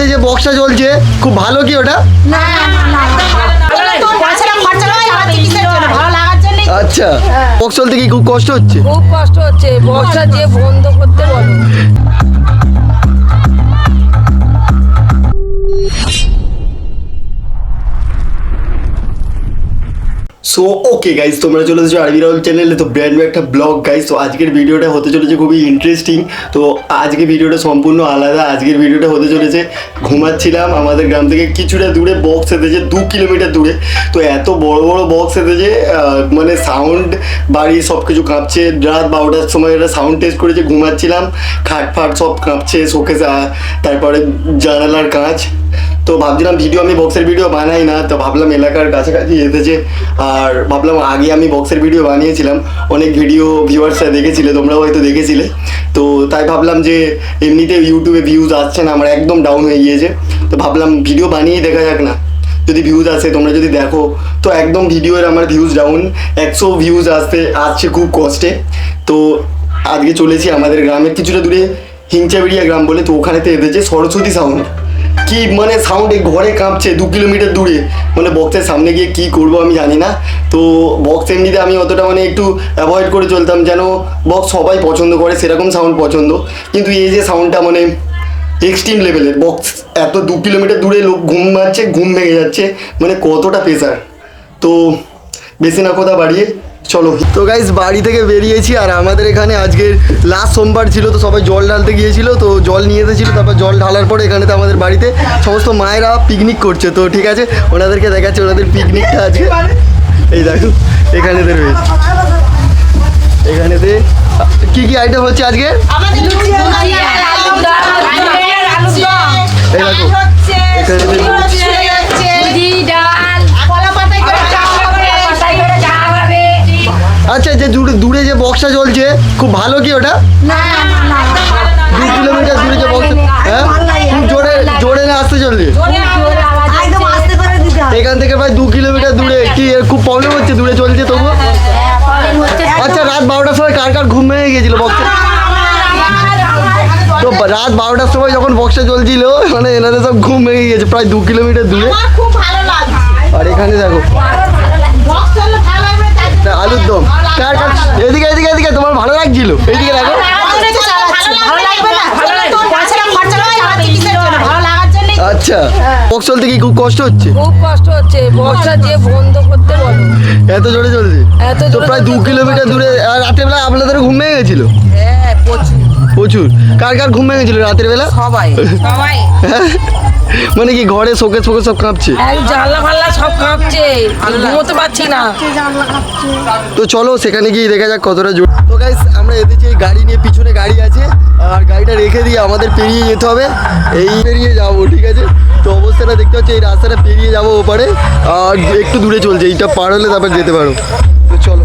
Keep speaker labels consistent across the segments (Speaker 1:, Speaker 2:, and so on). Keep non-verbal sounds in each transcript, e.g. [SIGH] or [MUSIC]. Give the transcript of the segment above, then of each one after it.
Speaker 1: দূরে যে বক্সটা চলছে খুব ভালো কি ওটা আচ্ছা বক্স চলতে কি খুব কষ্ট হচ্ছে
Speaker 2: খুব কষ্ট হচ্ছে বক্সটা যে বন্ধ করতে বলো
Speaker 1: সো ওকে গাইজ তোমরা চলে এসেছ আরবি রাহুল চ্যানেলে তো ব্র্যান্ড একটা ব্লগ গাইজ তো আজকের ভিডিওটা হতে চলেছে খুবই ইন্টারেস্টিং তো আজকে ভিডিওটা সম্পূর্ণ আলাদা। আজকের ভিডিওটা হতে চলেছে, ঘুমাচ্ছিলাম। আমাদের গ্রাম থেকে কিছুটা দূরে বক্স এসেছে, দু কিলোমিটার দূরে। তো এত বড় বড় বক্স এসেছে মানে সাউন্ড বাড়ি সব কিছু কাঁপছে। রাত বারোটার সময় এটা সাউন্ড টেস্ট করেছে, ঘুমাচ্ছিলাম। খাট ফাট সব কাঁপছে শোকেছে তারপরে জানালার কাঁচ। তো ভাবছিলাম ভিডিও আমি বক্সের ভিডিও বানাই না, তো ভাবলাম এলাকার কাছাকাছি এসেছে। আর ভাবলাম আগে আমি বক্সের ভিডিও বানিয়েছিলাম, অনেক ভিডিও ভিউয়ার্সরা দেখেছিলে, তোমরাও হয়তো দেখেছিলে। তো তাই ভাবলাম যে এমনিতে ইউটিউবে ভিউজ আসছে না, আমার একদম ডাউন হয়ে গিয়েছে। তো ভাবলাম ভিডিও বানিয়েই দেখা যাক না, যদি ভিউজ আসে, তোমরা যদি দেখো। তো একদম ভিডিওর আমার ভিউজ ডাউন একশো ভিউজ আসতে, আসছে খুব কষ্টে। তো আজকে চলেছি আমাদের গ্রামের কিছুটা দূরে হিংচাবেড়িয়া গ্রাম বলে, তো ওখানেতে এসেছে সরস্বতী সাউন্ড কি মানে সাউন্ডে ঘরে কাঁপছে, দু কিলোমিটার দূরে। মানে বক্সের সামনে গিয়ে কি করব আমি জানি না। তো বক্স এমনিতে আমি অতটা মানে একটু অ্যাভয়েড করে চলতাম যেন বক্স সবাই পছন্দ করে, সেরকম সাউন্ড পছন্দ। কিন্তু এই যে সাউন্ডটা মানে এক্সট্রিম লেভেলের বক্স এত দু কিলোমিটার দূরে লোক ঘুম মারছে, ঘুম ভেঙে যাচ্ছে। মানে কতটা প্রেশার তো বেশি না কথা বাড়িয়ে চলো। তো গাইজ বাড়ি থেকে বেরিয়েছি আর আমাদের এখানে আজকের লাস্ট সোমবার ছিল তো সবাই জল ঢালতে গিয়েছিল তো জল নিয়ে এসেছিল তারপর জল ঢালার পরে এখানে তো আমাদের বাড়িতে সমস্ত মায়েরা পিকনিক করছে। তো ঠিক আছে ওনাদেরকে দেখাচ্ছে ওনাদের পিকনিকটা আজকে। এই দেখো এখানেতে রয়েছে। এখানেতে কি কি আইটেম হচ্ছে আজকে? এই দেখো এখানেতে আচ্ছা যে দূরে দূরে যে বক্সটা চলছে খুব ভালো কি ওটা দু কিলোমিটার দূরে যে বক্স হ্যাঁ খুব জোরে জোরে না আসতে চলছে এখান থেকে প্রায় দু কিলোমিটার দূরে কি খুব প্রবলেম হচ্ছে দূরে চলছে তবু আচ্ছা রাত বারোটার সময় কার কার ঘুম ভেঙে গেছিল বক্সে তো রাত বারোটার সময় যখন বক্সটা চলছিল মানে এনাদের সব ঘুম ভেঙে গেছে প্রায় দু কিলোমিটার দূরে আর এখানে দেখো
Speaker 3: বক্স
Speaker 1: চলতে কি খুব কষ্ট হচ্ছে?
Speaker 2: খুব কষ্ট হচ্ছে বক্সটা যে বন্ধ করতে বলো।
Speaker 1: এত জোরে চলছে?
Speaker 2: এত
Speaker 1: তো
Speaker 2: জোরে
Speaker 1: প্রায় দু কিলোমিটার দূরে আর রাতের বেলা আপনাদের ঘুম ভেঙে গেছিল?
Speaker 2: হ্যাঁ প্রচুর।
Speaker 1: প্রচুর। কার কার ঘুম ভেঙেছিল রাতের বেলা?
Speaker 2: সবাই। সবাই। [LAUGHS]
Speaker 1: মানে কি ঘরে শোকে শোকে সব কাঁপছে?
Speaker 2: জানলা ফাল্লা সব কাঁপছে। ঘুমোতে পারছি না।
Speaker 1: তো চলো সেখানে গিয়ে দেখা যাক কতটা জোর। তো গাইস আমরা এদিকে গাড়ি নিয়ে পিছনে গাড়ি আর গাড়িটা রেখে দিয়ে আমাদের পেরিয়ে যেতে হবে। এই পেরিয়ে যাব, ঠিক আছে? তো অবস্থাটা দেখতে পাচ্ছি, এই রাস্তাটা পেরিয়ে যাব ওপারে। আর একটু দূরে চলছে, এইটা পার হলে তারপর যেতে পারো। তো চলো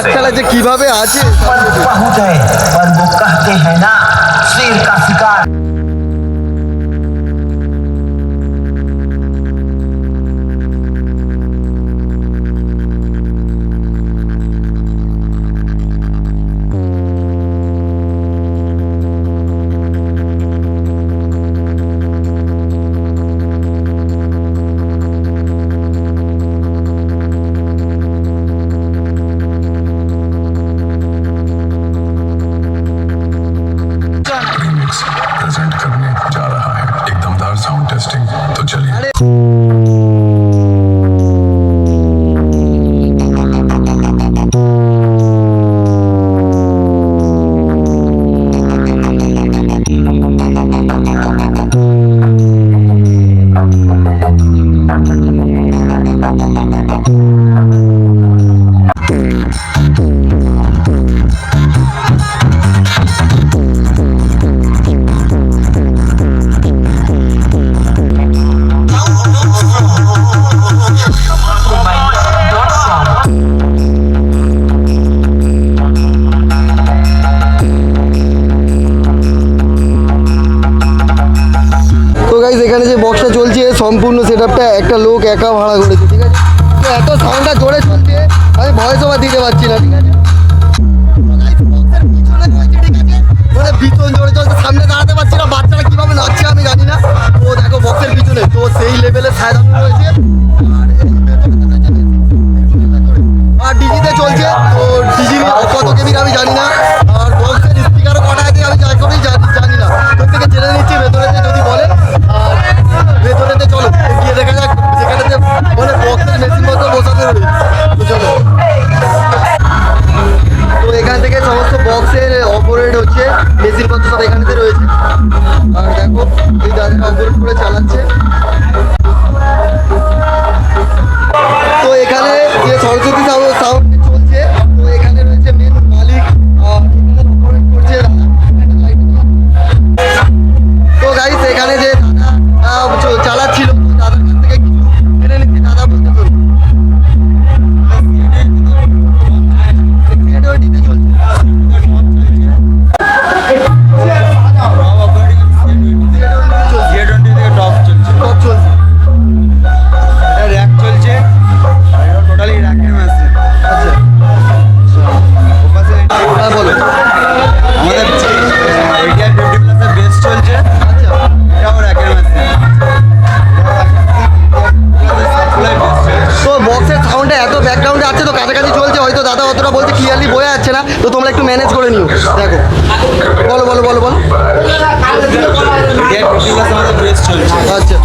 Speaker 1: হাত খেলা যে কিভাবে আছে
Speaker 4: কাহতে হ্যাঁ না শিকার
Speaker 1: একটা লোক একা ভাড়া করেছে, ঠিক আছে? এত সাউন্ডটা জোরে চলছে আমি ভয়েস ওভার দিতে পারছি না, ঠিক আছে? চলছে, সামনে দাঁড়াতে পারছি না আমি তো দেখো তো সেই লেভেলে আর ডিজিতে চলছে, তো আমি জানি না। তো এখান থেকে সমস্ত বক্সের অপারেট হচ্ছে মেশিনপত্র সব এখানেতে রয়েছে। দেখো, এই দাদা অপারেট করে চালাচ্ছে। তো এখানে যে সরস্বতী সাউন্ড হয়তো বলতে ক্লিয়ারলি বোঝা যাচ্ছে না, তো তোমরা একটু ম্যানেজ করে নিও। দেখো। বলো বলো বলো বলো। আচ্ছা।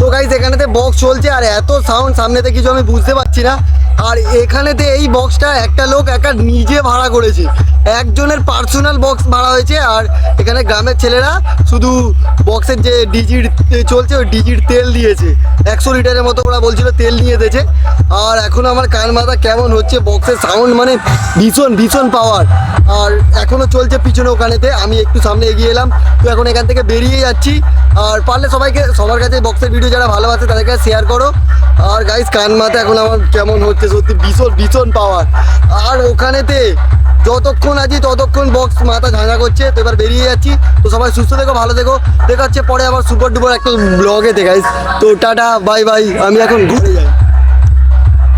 Speaker 1: তো গাইজ এখানেতে বক্স চলছে, আর এত সাউন্ড সামনেতে কিছু আমি বুঝতে পারছি না। আর এখানেতে এই বক্সটা একটা লোক একা নিজে ভাড়া করেছে। একজনের পার্সোনাল বক্স ভাড়া হয়েছে আর এখানে গ্রামের ছেলেরা শুধু বক্সের যে ডিজির চলছে, ওই ডিজির তেল দিয়েছে। একশো লিটারের মতো ওরা বলছিল তেল নিয়ে দিয়েছে। আর এখন আমার কান মাথা কেমন হচ্ছে বক্সের সাউন্ড মানে ভীষণ ভীষণ পাওয়ার আর এখনও চলছে পিছনে ওখানেতে, আমি একটু সামনে এগিয়ে এলাম। তো এখন এখান থেকে বেরিয়ে যাচ্ছি। আর পারলে সবাইকে, সবার কাছে বক্সের ভিডিও যারা ভালোবাসে তাদেরকে শেয়ার করো। আর গাইস কান মাথা এখন আমার কেমন হচ্ছে সত্যি ভীষণ ভীষণ পাওয়ার আর ওখানেতে যতক্ষণ আছি ততক্ষণ বক্স মাথা ঝাঁঝা করছে, তো এবার বেরিয়ে যাচ্ছি। তো সবাই সুস্থ থেকো, ভালো দেখো দেখাচ্ছে পরে আবার সুপার ডুপার একটা ব্লগে দেখাইস তো টাটা বাই বাই আমি এখন ঘুরে যাই।